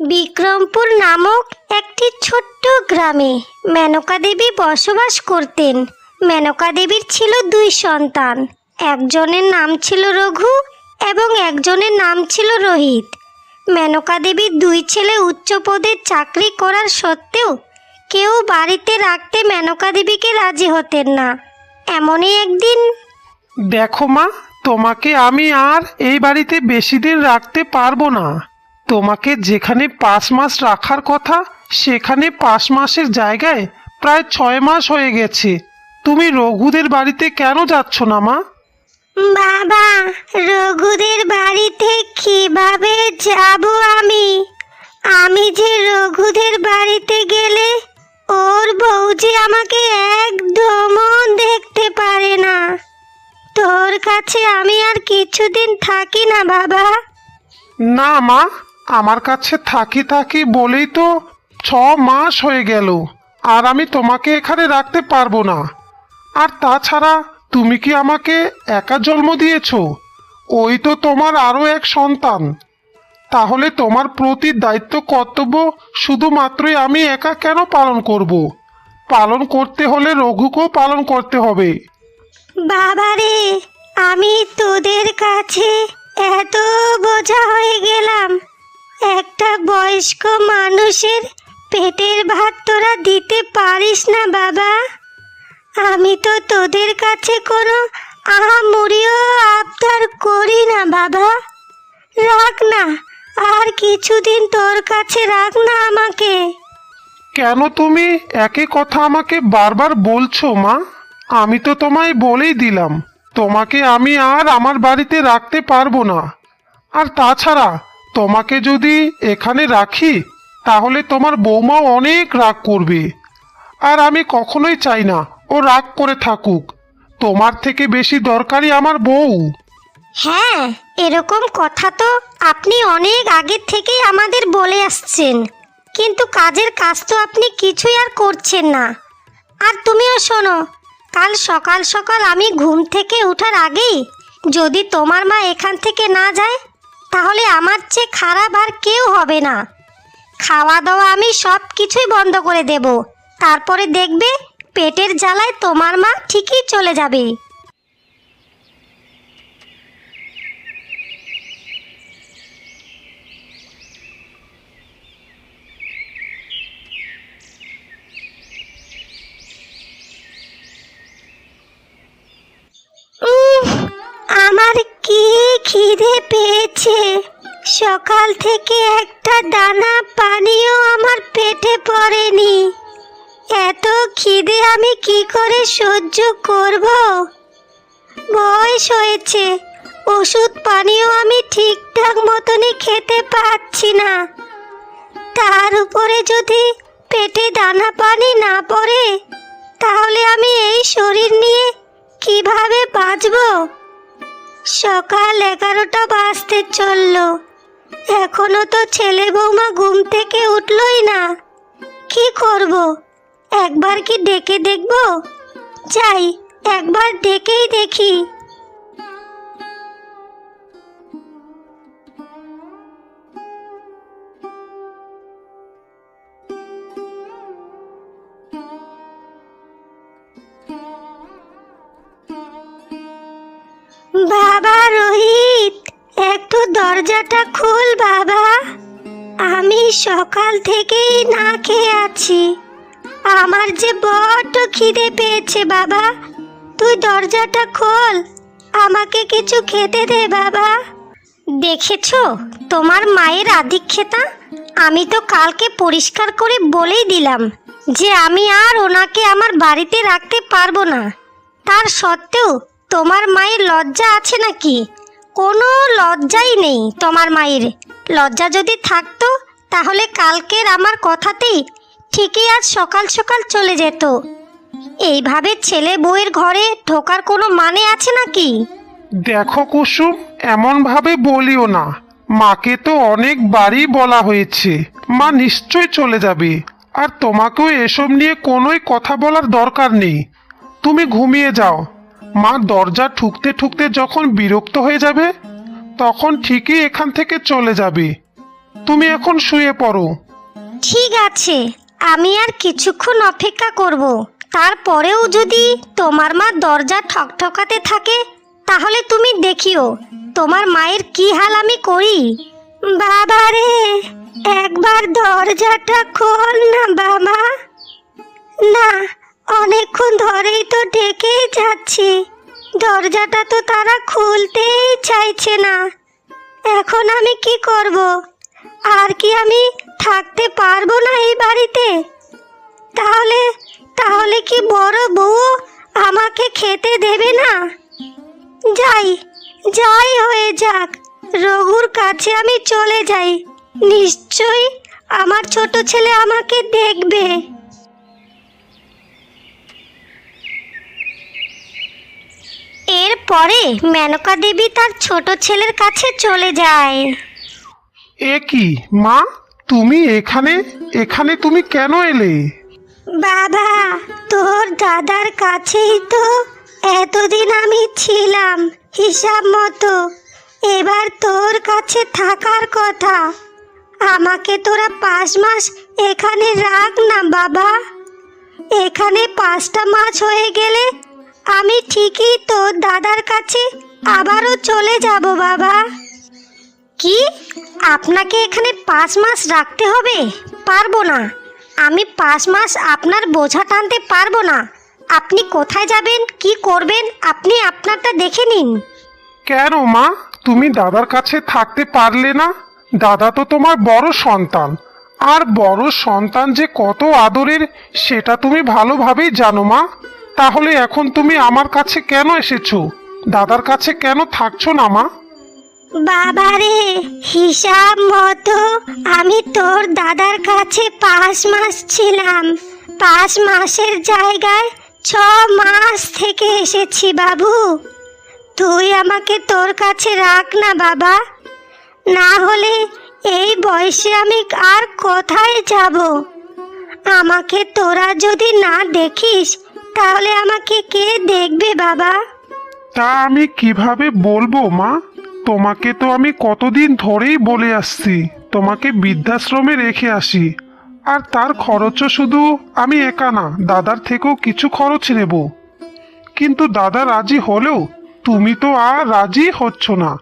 বিক্রমপুর নামক একটি ছোট্ট গ্রামে মেনকা দেবী বসবাস করতেন। মেনকা দেবীর ছিল দুই সন্তান। একজনের নাম ছিল রঘু এবং একজনের নাম ছিল রোহিত। মেনকা দেবীর দুই ছেলে উচ্চ পদে চাকরি করার সত্ত্বেও কেউ বাড়িতে রাখতে মেনকা দেবীকে রাজি হতেন না। এমনই একদিন দেখো মা, তোমাকে আমি আর এই বাড়িতে বেশি দিন রাখতে পারব না। তোমাকে যেখানে পাঁচ মাস রাখার কথা সেখানে পাঁচ মাসের জায়গায় প্রায় ছয় মাস হয়ে গেছে। তুমি রঘুদের বাড়িতে কেন যাচ্ছ না মা? বাবা রঘুদের বাড়িতে কীভাবে যাব আমি? আমি যে রঘুদের বাড়িতে গেলে ওর বউ যে আমাকে একদমও দেখতে পারে না। তোর কাছে আমি আর কিছুদিন থাকি না বাবা। না মা আমার কাছে থাকি থাকি বলেই তো ছ মাস হয়ে গেল, আর আমি তোমাকে এখানে রাখতে পারব না। আর তাছাড়া তুমি কি আমাকে একা জন্ম দিয়েছ? ওই তো তোমার আরও এক সন্তান। তাহলে তোমার প্রতি দায়িত্ব কর্তব্য শুধুমাত্রই আমি একা কেন পালন করব? পালন করতে হলে রঘুকেও পালন করতে হবে। বাবারে, আমি তোদের কাছে এত বোঝা হয়ে গেলাম। একটা বয়স্ক মানুষের পেটের ভাত তোরা দিতে পারিস না বাবা। আমি তো তোদের কাছে কোনো আহামরিও আবদার করি না বাবা। রাখ না, আর কিছুদিন তোর কাছে রাখ না আমাকে। কেন তুমি একই কথা আমাকে বারবার বলছো মা? আমি তো তোমায় বলেই দিলাম, তোমাকে আমি আর আমার বাড়িতে রাখতে পারব না। আর তাছাড়া তোমাকে যদি এখানে রাখি, তাহলে তোমার বৌমাও অনেক রাগ করবে। আর আমি কখনোই চাই না ও রাগ করে থাকুক। তোমার থেকে বেশি দরকারি আমার বউ। হ্যাঁ এরকম কথা তো আপনি অনেক আগের থেকেই আমাদের বলে আসছেন। কিন্তু কাজের কাজ তো আপনি কিছুই আর করছেন না। আর তুমিও শোনো, কাল সকাল সকাল আমি ঘুম থেকে ওঠার আগেই যদি তোমার মা এখান থেকে না যায় তাহলে আমার চেয়ে খারাপ আর কেউ হবে না। খাওয়া দাওয়া আমি সব কিছুই বন্ধ করে দেব। তারপরে দেখবে পেটের জ্বালায় তোমার মা ঠিকই চলে যাবে। উফ, আমার কি খিদে পেয়েছে? সকাল থেকে একটা দানা পানিও আমার পেটে পড়েনি। এত খিদে আমি কি করে সহ্য করব? বয়স হয়েছে। ওষুধ পানিও আমি ঠিকঠাক মতনই খেতে পাচ্ছি না। তার উপরে যদি পেটে দানা পানি না পড়ে, তাহলে আমি এই শরীর নিয়ে কীভাবে বাঁচব? সকাল এগারোটা বাজতে চলল। এখনও তো ছেলে বৌমা ঘুম থেকে উঠলই না। কি করব? একবার কি ডেকে দেখব? যাই, একবার ডেকেই দেখি। সকাল থেকেই না খেয়ে আছি। আমার যে বড্ড খিদে পেয়েছে বাবা। তুই দরজাটা খোল, আমাকে কিছু খেতে দে বাবা। দেখেছ, তোমার মায়ের আধিক্ষেতা আমি তো কালকে পরিষ্কার করে বলেই দিলাম যে আমি আর ওনাকে আমার বাড়িতে রাখতে পারব না। তার সত্ত্বেও তোমার মায়ের লজ্জা আছে নাকি? কোনো লজ্জাই নেই তোমার মায়ের। লজ্জা যদি থাকতো তাহলে কালকের আমার কথাতেই ঠিকই আজ সকাল সকাল চলে যেত। এইভাবে ছেলে বউয়ের ঘরে ঢোকার কোনো মানে আছে নাকি? দেখো কুসুম, এমনভাবে বলিও না। মাকে তো অনেকবারই বলা হয়েছে, মা নিশ্চয় চলে যাবে। আর তোমাকেও এসব নিয়ে কোনোই কথা বলার দরকার নেই। তুমি ঘুমিয়ে যাও। মা দরজা ঠুকতে ঠুকতে যখন বিরক্ত হয়ে যাবে, তখন ঠিকই এখান থেকে চলে যাবে। তুমি এখন শুয়ে পড়ো। ঠিক আছে, আমি আর কিছুক্ষণ অপেক্ষা করব। তারপরেও যদি তোমার মা দরজা ঠকঠকাতে থাকে, তাহলে তুমি দেখিও, তোমার মায়ের কি হাল আমি করি। বাবা রে, একবার দরজাটা খোল না বাবা। না, অনেকক্ষণ ধরেই তো ডেকেই যাচ্ছি। দরজাটা তো তারা খুলতেই চাইছে না। এখন আমি কি করব? আর কি আমি থাকতে পারব না এই বাড়িতে? তাহলে তাহলে কি বড় বউ আমাকে খেতে দেবে না? যাই যাই হয়ে যাক, রঘুর কাছে আমি চলে যাই। নিশ্চয়ই আমার ছোট ছেলে আমাকে দেখবে। এরপরে মেনকা দেবী তার ছোট ছেলের কাছে চলে যায়। এ কি? মা, তুমি এখানে? এখানে তুমি কেন এলে? বাবা, তোর দাদার কাছেই তো এতদিন আমি ছিলাম, হিসাব মতো। এবার তোর কাছে থাকার কথা। আমাকে তোরা পাঁচ মাস এখানে রাখ না, বাবা। এখানে পাঁচটা মাস হয়ে গেলে আমি ঠিকই তোর দাদার কাছে আবারও চলে যাব, বাবা। কি? আপনাকে এখানে পাঁচ মাস রাখতে হবে? পারব না। আমি পাঁচ মাস আপনার বোঝা টানতে পারব না। আপনি কোথায় যাবেন? কি করবেন? আপনি আপনারটা দেখে নিন। কেন মা? তুমি দাদার কাছে থাকতে পারলে না? দাদা তো তোমার বড় সন্তান। আর বড় সন্তান যে কত আদরের, সেটা তুমি ভালোভাবেই জানো মা। তাহলে এখন তুমি আমার কাছে কেন এসেছ? দাদার কাছে কেন থাকছো না মা? বাবারে, হিসাব মতো আমি তোর দাদার কাছে পাঁচ মাস ছিলাম। পাঁচ মাসের জায়গায় ছ মাস থেকে এসেছি বাবু। তুই আমাকে তোর কাছে রাখ না বাবা। না হলে এই বয়সে আমি আর কোথায় যাব? আমাকে তোরা যদি না দেখিস, তাহলে আমাকে কে দেখবে বাবা? তা আমি কীভাবে বলব মা? তোমাকে তো আমি কতদিন ধরেই বলে আসছি, তোমাকে বৃদ্ধাশ্রমে রেখে আসি। আর তার খরচও শুধু আমি একা না, দাদার থেকেও কিছু খরচ নেব। কিন্তু দাদা রাজি হলেও তুমি তো আর রাজি হচ্ছ না।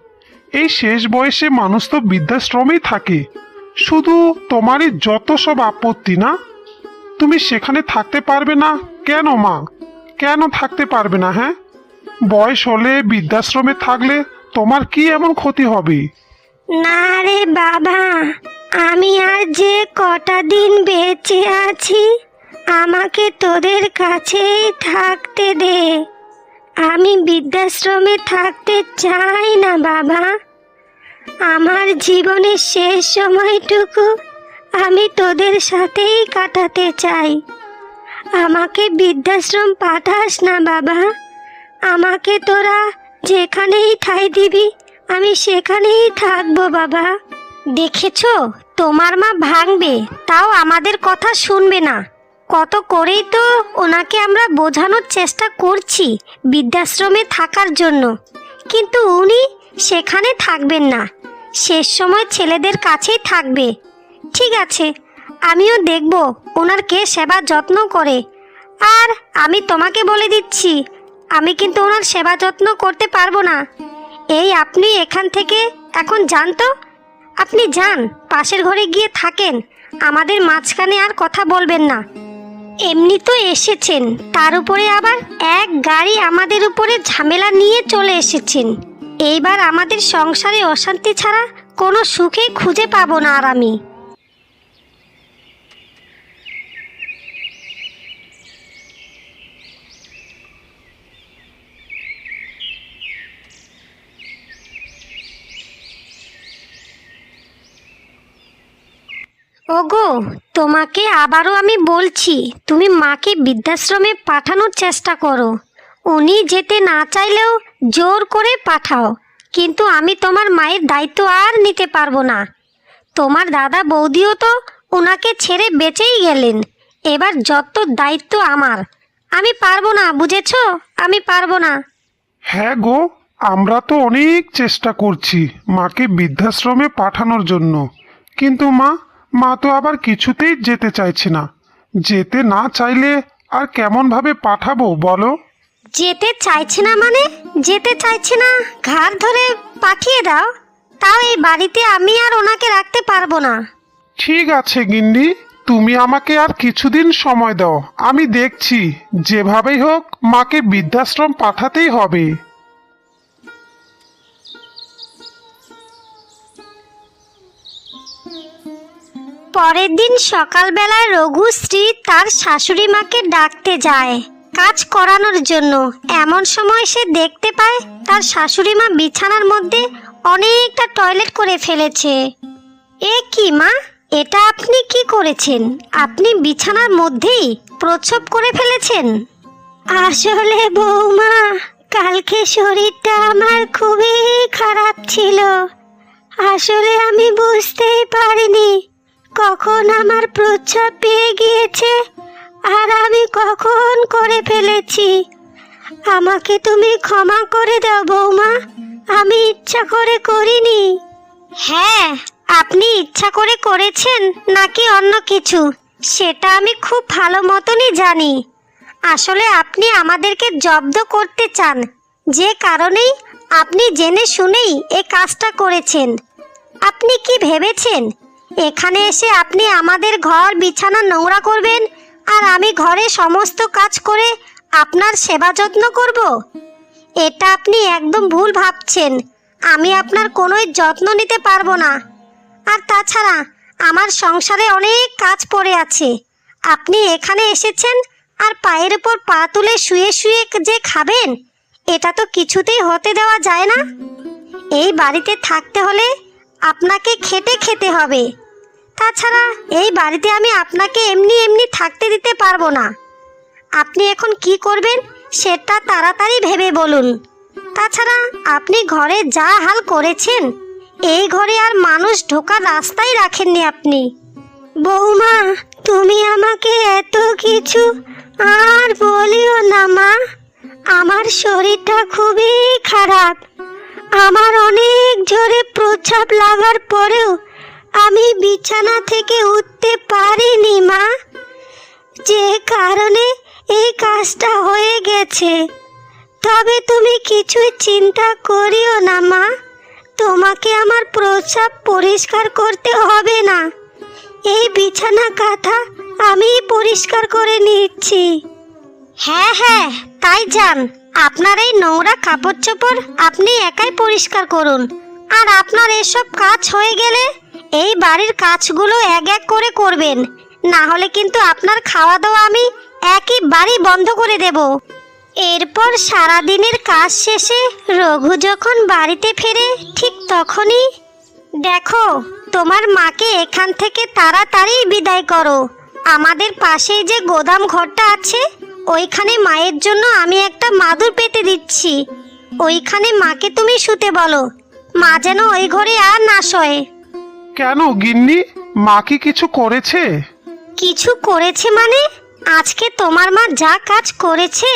এই শেষ বয়সে মানুষ তো বৃদ্ধাশ্রমেই থাকে। শুধু তোমারই যত সব আপত্তি না? তুমি সেখানে থাকতে পারবে না কেন মা? কেন থাকতে পারবে না হ্যাঁ? বয়স হলে বৃদ্ধাশ্রমে থাকলে তোমার কি এমন ক্ষতি হবে? না রে বাবা, আমি আর যে কটা দিন বেঁচে আছি, আমাকে তোদের কাছেই থাকতে দে। আমি বৃদ্ধাশ্রমে থাকতে চাই না বাবা। আমার জীবনের শেষ সময়টুকু আমি তোদের সাথেই কাটাতে চাই। আমাকে বৃদ্ধাশ্রম পাঠাস না বাবা। আমাকে তোরা যেখানেই ঠাই দিবি, আমি সেখানেই থাকব বাবা। দেখেছ? তোমার মা ভাঙবে, তাও আমাদের কথা শুনবে না। কত করেই তো ওনাকে আমরা বোঝানোর চেষ্টা করছি বৃদ্ধাশ্রমে থাকার জন্য। কিন্তু উনি সেখানে থাকবেন না। শেষ সময় ছেলেদের কাছেই থাকবে। ঠিক আছে, আমিও দেখব ওনার কে সেবা যত্ন করে। আর আমি তোমাকে বলে দিচ্ছি আমি কিন্তু ওনার সেবা যত্ন করতে পারব না। এই আপনি এখান থেকে এখন যান তো। আপনি যান, পাশের ঘরে গিয়ে থাকেন। আমাদের মাঝখানে আর কথা বলবেন না। এমনি তো এসেছেন, তার উপরে আবার এক গাড়ি আমাদের উপরে ঝামেলা নিয়ে চলে এসেছেন। এইবার আমাদের সংসারে অশান্তি ছাড়া কোনো সুখে খুঁজে পাবো না আর আমি। ওগো, তোমাকে আবারও আমি বলছি, তুমি মাকে বৃদ্ধাশ্রমে পাঠানোর চেষ্টা করো। উনি যেতে না চাইলেও জোর করে পাঠাও, কিন্তু আমি তোমার মায়ের দায়িত্ব আর নিতে পারব না। তোমার দাদা বৌদিও তো ওনাকে ছেড়ে বেঁচেই গেলেন, এবার যত দায়িত্ব আমার, আমি পারব না, বুঝেছ? আমি পারব না। হ্যাঁ গো, আমরা তো অনেক চেষ্টা করছি মাকে বৃদ্ধাশ্রমে পাঠানোর জন্য, কিন্তু মা মা তো আবার কিছুতেই যেতে চাইছে না। যেতে না চাইলে আর কেমনভাবে পাঠাবো বলো? যেতে চাইছে না মানে? যেতে চাইছে না। ঘাড় ধরে পাঠিয়ে দাও। তাও এই বাড়িতে আমি আর ওনাকে রাখতে পারব না। ঠিক আছে গিন্নি। তুমি আমাকে আর কিছুদিন সময় দাও। আমি দেখছি। যেভাবেই হোক মাকে বৃদ্ধাশ্রম পাঠাতেই হবে। পরের দিন সকালবেলায় রঘু স্ত্রী তার শাশুড়ি মাকে ডাকতে যায় কাজ করানোর জন্য। এমন সময় সে দেখতে পায় তার শাশুড়ি মা বিছানার মধ্যে অনেকটা টয়লেট করে ফেলেছে। এ কি মা? এটা আপনি কি করেছেন? আপনি বিছানার মধ্যেই প্রচ্ছব করে ফেলেছেন? আসলে বৌমা, কালকে শরীরটা আমার খুবই খারাপ ছিল। আসলে আমি বুঝতেই পারিনি কখন আমার প্রচ্ছাব পেয়ে গিয়েছে? আর আমি কখন করে ফেলেছি? আমাকে তুমি ক্ষমা করে দাও বৌমা। আমি ইচ্ছা করে করিনি। হ্যাঁ আপনি ইচ্ছা করে করেছেন নাকি অন্য কিছু? সেটা আমি খুব ভালো মতনই জানি। আসলে আপনি আমাদেরকে জব্দ করতে চান। যে কারণেই আপনি জেনে শুনেই এ কাজটা করেছেন। আপনি কি ভেবেছেন এখানে এসে আপনি আমাদের ঘর, বিছানা, নোংরা করবেন আর আমি ঘরে সমস্ত কাজ করে আপনার সেবা যত্ন করব। এটা আপনি একদম ভুল ভাবছেন। আমি আপনার কোনোই যত্ন নিতে পারব না। আর তাছাড়া আমার সংসারে অনেক কাজ পড়ে আছে। আপনি এখানে এসেছেন আর পায়ের উপর পা তুলে শুয়ে শুয়ে যে খাবেন, এটা তো কিছুতেই হতে দেওয়া যায় না। এই বাড়িতে থাকতে হলে আপনাকে খেটে খেতে হবে। তাছাড়া এই বাড়িতে আমি আপনাকে এমনি এমনি থাকতে দিতে পারব না। আপনি এখন কি করবেন সেটা তাড়াতাড়ি ভেবে বলুন। তাছাড়া আপনি ঘরে যা হাল করেছেন, এই ঘরে আর মানুষ ঢোকার রাস্তাই রাখেননি আপনি। বৌমা, তুমি আমাকে এত কিছু আর বলিও না মা। আমার শরীরটা খুবই খারাপ। আমার অনেক জোরে প্রস্রাব লাগার পরেও আমি বিছানা থেকে উঠতে পারিনি, মা। যে কারণে এই কাজটা হয়ে গেছে। তবে তুমি কিছুই চিন্তা করিও না, মা। তোমাকে আমার প্রস্রাব পরিষ্কার করতে হবে না। এই বিছানা কাঁথা আমি পরিষ্কার করে নিচ্ছি। হ্যাঁ হ্যাঁ তাই যান। আপনার এই নোংরা কাপড় চোপড় আপনি একাই পরিষ্কার করুন। আর আপনার এসব কাজ হয়ে গেলে এই বাড়ির কাজগুলো এক এক করে করবেন। না হলে কিন্তু আপনার খাওয়া দাওয়া আমি একই বাড়ি বন্ধ করে দেব। এরপর সারাদিনের কাজ শেষে রঘু যখন বাড়িতে ফেরে, ঠিক তখনই, দেখো, তোমার মাকে এখান থেকে তাড়াতাড়ি বিদায় করো। আমাদের পাশেই যে গোদাম ঘরটা আছে, ওইখানে মায়ের জন্য আমি একটা মাদুর পেতে দিচ্ছি। ওইখানে মাকে তুমি শুতে বলো। মা যেন ওই ঘরে আর না শোয়। কেন গিন্নি? মা কি কিছু করেছে? কিছু করেছে মানে? আজকে তোমার মা যা কাজ করেছে,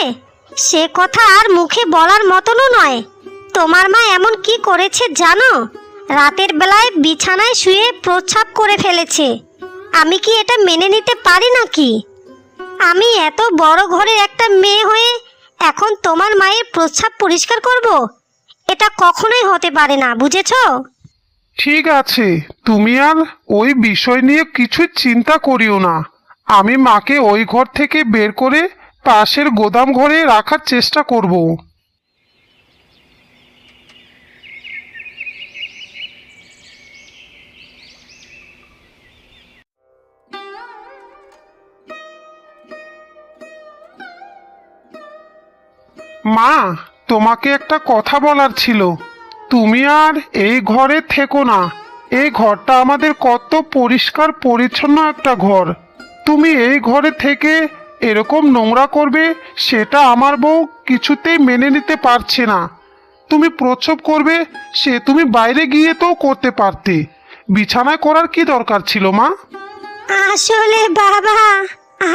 সে কথা আর মুখে বলার মতনও নয়। তোমার মা এমন কি করেছে জানো? রাতের বেলায় বিছানায় শুয়ে প্রস্রাব করে ফেলেছে। আমি কি এটা মেনে নিতে পারি নাকি? আমি এত বড় ঘরের একটা মেয়ে হয়ে এখন তোমার মায়ের প্রস্রাব পরিষ্কার করব? এটা কখনোই হতে পারে না, বুঝেছ? ঠিক আছে, তুমি আর ওই বিষয় নিয়ে কিছু চিন্তা করিও না। আমি মাকে ওই ঘর থেকে বের করে পাশের গোদাম ঘরে রাখার চেষ্টা করব। মা, তোমাকে একটা কথা বলার ছিল। তুমি আর এই ঘরে থেকো না। এই ঘরটা আমাদের কত পরিষ্কার, পরিচ্ছন্ন একটা ঘর। তুমি এই ঘরে থেকে এরকম নোংরা করবে, সেটা আমার বউ কিছুতেই মেনে নিতে পারছে না। তুমি প্রচ্ছব করবে, সে তুমি বাইরে গিয়ে তো করতে পারতে। বিছানায় করার কি দরকার ছিল, মা? আসলে বাবা,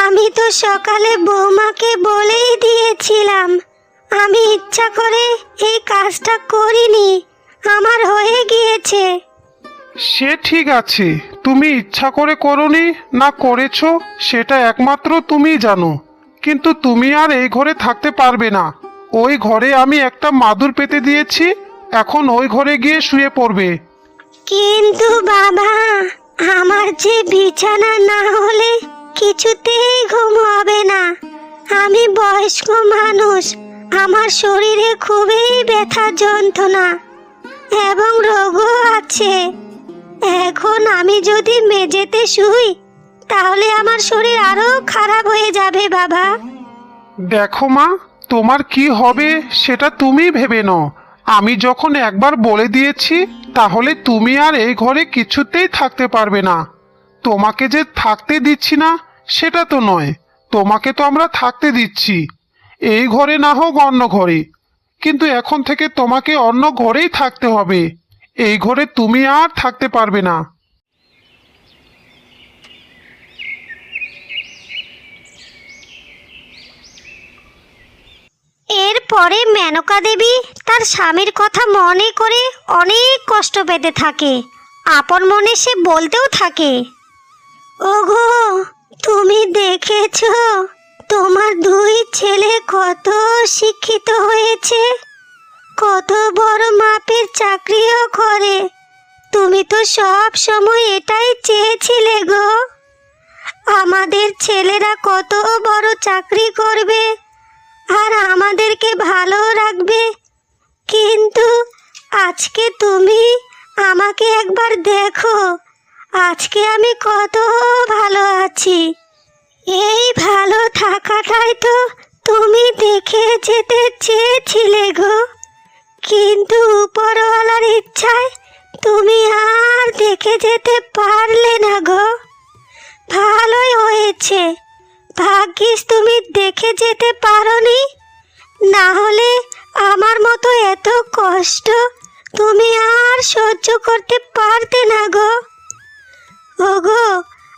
আমি তো সকালে বৌমাকে বলেই দিয়েছিলাম। আমি ইচ্ছা করে এই কাজটা করিনি আমার হয়ে গিয়েছে। সে ঠিক আছে তুমি ইচ্ছা করে করনি না করেছ সেটা একমাত্র তুমি জানো। কিন্তু তুমি আর এই ঘরে থাকতে পারবে না। ওই ঘরে আমি একটা মাদুর পেতে দিয়েছি এখন ওই ঘরে গিয়ে শুয়ে পড়বে। কিন্তু বাবা আমার যে বিছানা না হলে কিছুতেই ঘুম হবে না। আমি বয়স্ক মানুষ আমার শরীরে খুবই ব্যথা, যন্ত্রণা এবং রোগও আছে। এখন আমি যদি মেঝেতে শুই, তাহলে আমার শরীর আরও খারাপ হয়ে যাবে, বাবা। দেখো মা, তোমার কি হবে সেটা তুমি ভেবে নাও। আমি যখন একবার বলে দিয়েছি, তাহলে তুমি আর এই ঘরে কিছুতেই থাকতে পারবে না। তোমাকে যে থাকতে দিচ্ছি না, সেটা তো নয়। তোমাকে তো আমরা থাকতে দিচ্ছি। এই ঘরে না হোক অন্য ঘরে। কিন্তু এখন থেকে তোমাকে অন্য ঘরেই থাকতে হবে। এই ঘরে তুমি আর থাকতে পারবে না। এরপরে মেনকা দেবী তার স্বামীর কথা মনে করে অনেক কষ্ট পেতে থাকে। আপন মনে সে বলতেও থাকে, ওগো, তুমি দেখেছ তোমার দুই ছেলে কত শিক্ষিত হয়েছে? কত বড় মাপের চাকরিও করে। তুমি তো সব সময় এটাই চেয়েছিলে গো। আমাদের ছেলেরা কত বড় চাকরি করবে আর আমাদেরকে ভালো রাখবে। কিন্তু আজকে তুমি আমাকে একবার দেখো। আজকে আমি কত ভালো আছি। এই ভালো থাকাটাই তো তুমি দেখে যেতে চেয়েছিলে গো। কিন্তু উপরওয়ালার ইচ্ছায় তুমি আর দেখে যেতে পারলে না গো। ভালোই হয়েছে। ভাগ্যিস তুমি দেখে যেতে পারোনি। না হলে আমার মতো এত কষ্ট তুমি আর সহ্য করতে পারতে না গো। ওগো,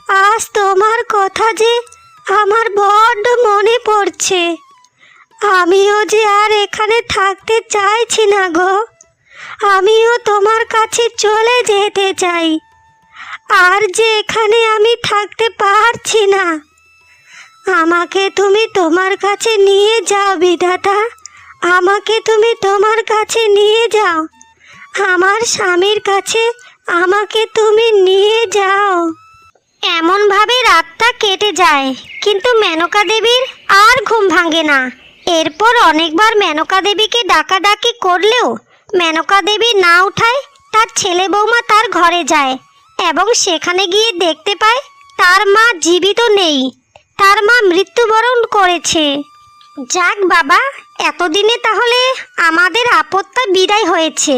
আজ তোমার কথা যে আমার বড্ড মনে পড়ছে। আমিও যে আর এখানে থাকতে চাইছি না গো। আমিও তোমার কাছে চলে যেতে চাই। আর যে এখানে আমি থাকতে পারছি না। আমাকে তুমি তোমার কাছে নিয়ে যাও, বিধাতা। আমাকে তুমি তোমার কাছে নিয়ে যাও। আমার স্বামীর কাছে আমাকে তুমি নিয়ে যাও। এমনভাবে রাতটা কেটে যায়, কিন্তু মেনকা দেবীর আর ঘুম ভাঙে না। এরপর অনেকবার মেনকা দেবীকে ডাকাডাকি করলেও মেনকা দেবী না উঠায় তার ছেলে বৌমা তার ঘরে যায় এবং সেখানে গিয়ে দেখতে পায় তার মা জীবিত নেই, তার মা মৃত্যুবরণ করেছে। যাক বাবা, এতদিনে তাহলে আমাদের আপত্তা বিদায় হয়েছে।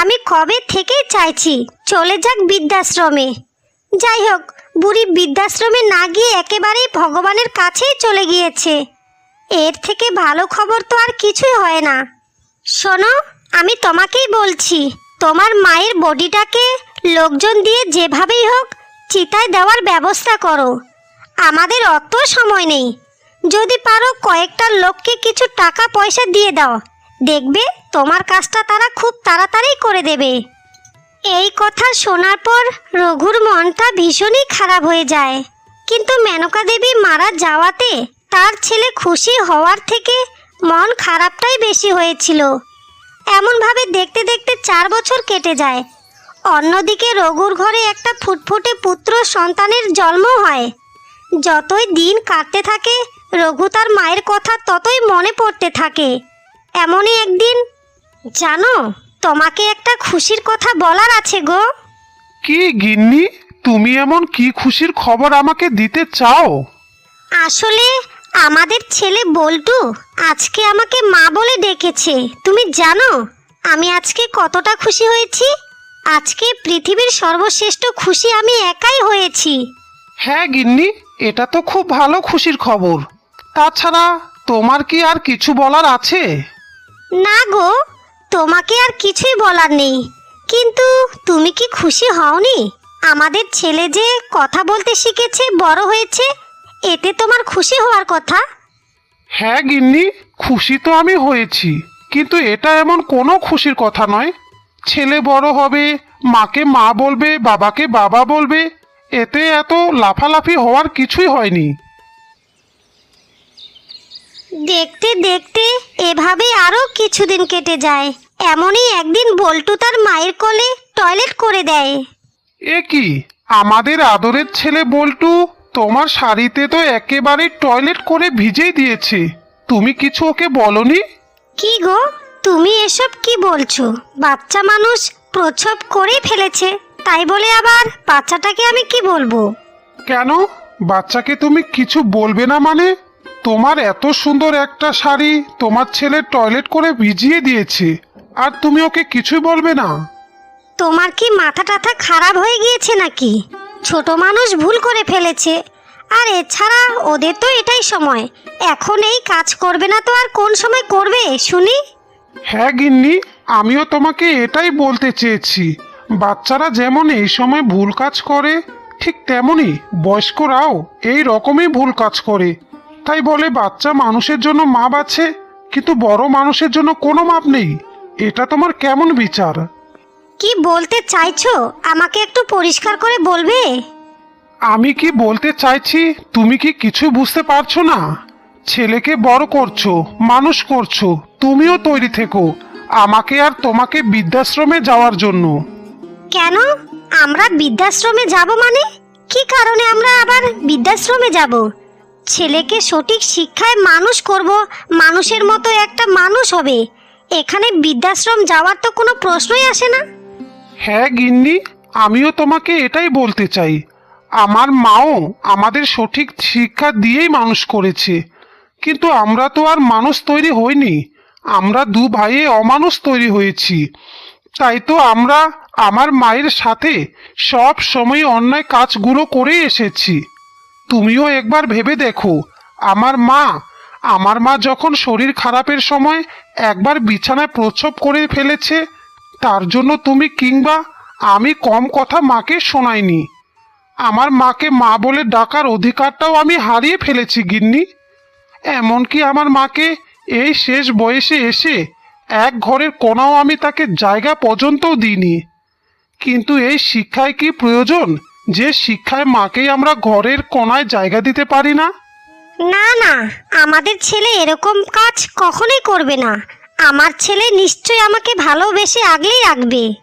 আমি কবে থেকেই চাইছি, চলে যাক বৃদ্ধাশ্রমে। যাই হোক বুড়ি বৃদ্ধাশ্রমে না গিয়ে একেবারেই ভগবানের কাছেই চলে গিয়েছে। এর থেকে ভালো খবর তো আর কিছুই হয় না। শোনো, আমি তোমাকেই বলছি, তোমার মায়ের বডিটাকে লোকজন দিয়ে যেভাবেই হোক চিতায় দেওয়ার ব্যবস্থা করো। আমাদের অত সময় নেই। যদি পারো কয়েকটা লোককে কিছু টাকা পয়সা দিয়ে দাও। দেখবে তোমার কাজটা তারা খুব তাড়াতাড়ি করে দেবে। এই কথা শোনার পর রঘুর মনটা ভীষণই খারাপ হয়ে যায়। কিন্তু মেনকা দেবী মারা যাওয়াতে তার ছেলে খুশি হওয়ার থেকে মন খারাপটাই বেশি হয়েছিল। এমনভাবে দেখতে দেখতে চার বছর কেটে যায়। অন্যদিকে রঘুর ঘরে একটা ফুটফুটে পুত্র সন্তানের জন্ম হয়। যতই দিন কাটতে থাকে, রঘু তার মায়ের কথা ততই মনে পড়তে থাকে। এমনই একদিন, জানো? তোমাকে একটা খুশির কথা বলার আছে গো। কি গিন্নি? তুমি এমন কি খুশির খবর আমাকে দিতে চাও? আসলে আমাদের ছেলে বল্টু আজকে আমাকে মা বলে ডেকেছে। তুমি জানো আমি আজকে কতটা খুশি হয়েছি? আজকে পৃথিবীর সর্বশ্রেষ্ঠ খুশি আমি একাই হয়েছি। হ্যাঁ গিন্নি এটা তো খুব ভালো খুশির খবর। তাছাড়া তোমার কি আর কিছু বলার আছে? না গো তোমাকে আর কিছুই বলার নেই। কিন্তু তুমি কি খুশি হওনি? আমাদের ছেলে যে কথা বলতে শিখেছে, বড় হয়েছে, এতে তোমার খুশি হওয়ার কথা? হ্যাঁ গিন্নি, খুশি তো আমি হয়েছি, কিন্তু এটা এমন কোনো খুশির কথা নয়। ছেলে বড় হবে, মাকে মা বলবে, বাবাকে বাবা বলবে, এতে এত লাফালাফি হওয়ার কিছুই হয়নি। দেখতে দেখতে এভাবে আরও কিছুদিন কেটে যায়। এমনই একদিন বল্টু তার মায়ের কোলে টয়লেট করে দেয়। এ কি? আমাদের আদরের ছেলে বল্টু তোমার শাড়িতে তো একেবারে টয়লেট করে ভিজেই দিয়েছে। তুমি কিছু ওকে বলনি? কি গো? তুমি এসব কি বলছো? বাচ্চা মানুষ প্রচ্ছব করেই ফেলেছে। তাই বলে আবার বাচ্চাটাকে আমি কি বলব? কেন? বাচ্চাকে তুমি কিছু বলবে না মানে? তোমার এত সুন্দর একটা শাড়ি তোমার ছেলে টয়লেট করে ভিজিয়ে দিয়েছে আর তুমি ওকে কিছুই বলবে না। তোমার কি মাথা টাথা খারাপ হয়ে গিয়েছে নাকি? ছোট মানুষ ভুল করে ফেলেছে। আর এছাড়া ওদের তো এটাই সময়। এখন এই কাজ করবে না তো আর কোন সময় করবে শুনি? হ্যাঁ গিন্নি আমিও তোমাকে এটাই বলতে চেয়েছি। বাচ্চারা যেমন এই সময় ভুল কাজ করে ঠিক তেমনই বয়স্করাও এই রকমই ভুল কাজ করে। তাই বলে বাচ্চা মানুষের জন্য মাপ আছে কিন্তু বড় মানুষের জন্য কোনো মাপ নেই। এটা তোমার কেমন বিচার? কি বলতে চাইছো? আমাকে একটু পরিষ্কার করে বলবে? আমি কি বলতে চাইছি তুমি কি কিছু বুঝতে পারছ না? ছেলেকে বড় করছ মানুষ করছ তুমিও তৈরি থেকো আমাকে আর তোমাকে বৃদ্ধাশ্রমে যাওয়ার জন্য। কেন? আমরা বৃদ্ধাশ্রমে যাব মানে? কি কারণে আমরা আবার বৃদ্ধাশ্রমে যাব? ছেলেকে সঠিক শিক্ষায় মানুষ করব, মানুষের মতো একটা মানুষ হবে। এখানে বৃদ্ধাশ্রম যাওয়ার তো কোনো প্রশ্নই আসে না। হ্যাঁ গিন্নি, আমিও তোমাকে এটাই বলতে চাই। আমার মাও আমাদের সঠিক শিক্ষা দিয়েই মানুষ করেছে। কিন্তু আমরা তো আর মানুষ তৈরি হইনি। আমরা দু ভাইয়ে অমানুষ তৈরি হয়েছি। তাই তো আমরা আমার মায়ের সাথে সব সময় অন্যায় কাজগুলো করে এসেছি। তুমিও একবার ভেবে দেখো। আমার মা আমার মা যখন শরীর খারাপের সময় একবার বিছানায় প্রচ্ছব করে ফেলেছে, তার জন্য তুমি কিংবা আমি কম কথা মাকে শোনাইনি। আমার মাকে মা বলে ডাকার অধিকারটাও আমি হারিয়ে ফেলেছি, গিন্নি। এমনকি আমার মাকে এই শেষ বয়সে এসে এক ঘরের কোনাও আমি তাকে জায়গা পর্যন্তও দিইনি। কিন্তু এই শিক্ষায় কি প্রয়োজন? যে শিক্ষায় মাকেই আমরা ঘরের কোনায় জায়গা দিতে পারি না? না না আমাদের ছেলে এরকম কাজ কখনোই করবে না। আমার ছেলে নিশ্চয়ই আমাকে ভালোবেসে আগলেই রাখবে।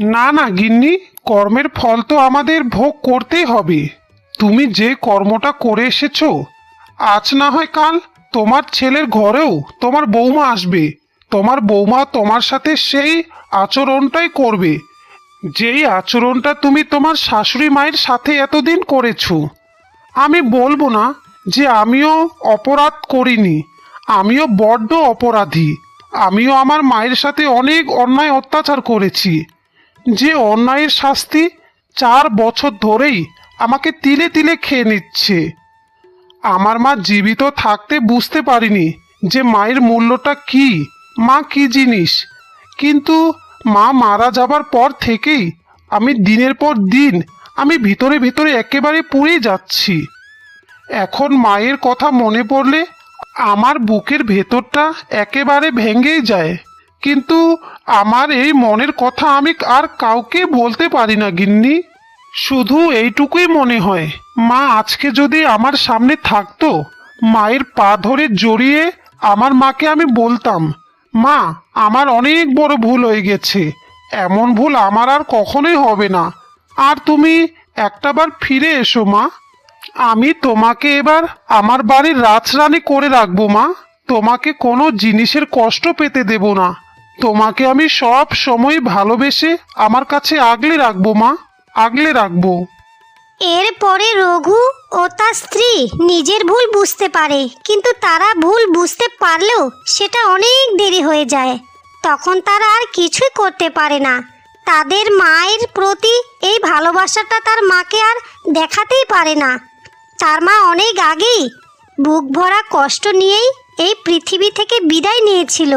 না না গিন্নি কর্মের ফল তো আমাদের ভোগ করতেই হবে। তুমি যে কর্মটা করে এসেছ আজ না হয় কাল তোমার ছেলের ঘরেও তোমার বৌমা আসবে। তোমার বৌমা তোমার সাথে সেই আচরণটাই করবে। যেই আচরণটা তুমি তোমার শাশুড়ি মায়ের সাথে এতদিন করেছ, আমি বলব না যে আমিও অপরাধ করিনি, আমিও বড্ড অপরাধী, আমিও আমার মায়ের সাথে অনেক অন্যায় অত্যাচার করেছি। যে অন্যায়ের শাস্তি চার বছর ধরেই আমাকে তিলে তিলে খেয়ে নিচ্ছে। আমার মা জীবিত থাকতে বুঝতে পারিনি যে মায়ের মূল্যটা কি, মা কি জিনিস, কিন্তু মা মারা যাবার পর থেকেই আমি দিনের পর দিন, আমি ভিতরে ভিতরে একেবারে পুড়ে যাচ্ছি। এখন মায়ের কথা মনে পড়লে আমার বুকের ভেতরটা একেবারে ভেঙেই যায়। কিন্তু আমার এই মনের কথা আমি আর কাউকে বলতে পারি না, গিন্নি। শুধু এইটুকুই মনে হয়, মা আজকে যদি আমার সামনে থাকতো, মায়ের পা ধরে জড়িয়ে আমার মাকে আমি বলতাম, মা আমার অনেক বড় ভুল হয়ে গেছে। এমন ভুল আমার আর কখনোই হবে না। আর তুমি একটাবার ফিরে এসো, মা। আমি তোমাকে এবার আমার বাড়ির রাজরানি করে রাখব, মা। তোমাকে কোনো জিনিসের কষ্ট পেতে দেব না। তোমাকে আমি সব সময় ভালোবেসে আমার কাছে আগলে রাখব, মা। আগলে রাখব। এরপরে রঘু ও তার স্ত্রী নিজের ভুল বুঝতে পারে, কিন্তু তারা ভুল বুঝতে পারলেও সেটা অনেক দেরি হয়ে যায়। তখন তারা আর কিছুই করতে পারে না। তাদের মায়ের প্রতি এই ভালোবাসাটা তার মাকে আর দেখাতেই পারে না। তার মা অনেক আগেই বুক ভরা কষ্ট নিয়েই এই পৃথিবী থেকে বিদায় নিয়েছিল।